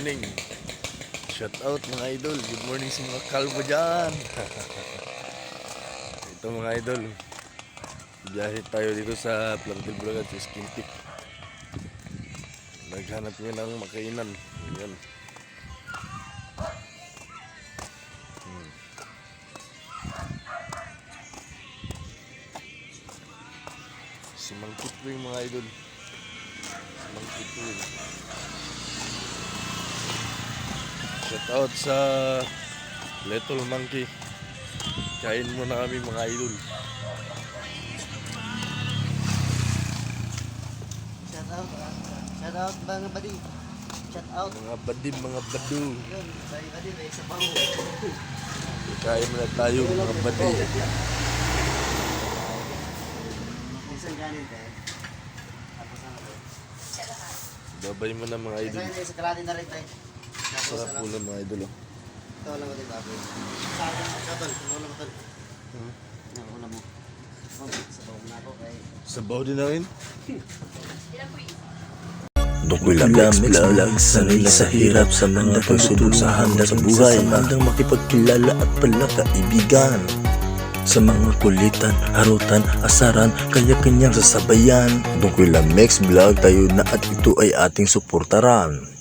morning. Shout out mga idol. Good morning sa mga kalbo dyan. Ito mga idol. Biyahe tayo dito sa Plantil Bulacan sa Skin Tip. Naghanap nyo ng makainan. Ayan. Hmm. Si Mangkit po yung mga idol. Si Mangkit po yun. Shout out sa Little Monkey. Kain mo na kami mga idol. Shout out. Shout out mga buddy. Shout out. Mga badim, mga badu. Yun, buddy buddy, may isa pa mo. Kain mo na tayo mga badi. Minsan ganin tayo. Tapos na natin. Babay mo na mga idol. sa kalahati na rin tayo. Sarap na po lang. na mga idol. oh. Ito lang natin baboy. Sa akin, sa tol. Ano lang tol? Ulam mo? Oh, sa bawang na ako kay... Sabaw din namin. Dukulam vlog sanay sa hirap sa mga pagsubok sa handa sa buhay Handang makipagkilala at pala kaibigan Sa mga kulitan, harutan, asaran, kaya kanyang sasabayan Dukulam Mix vlog tayo na at ito ay ating suportaran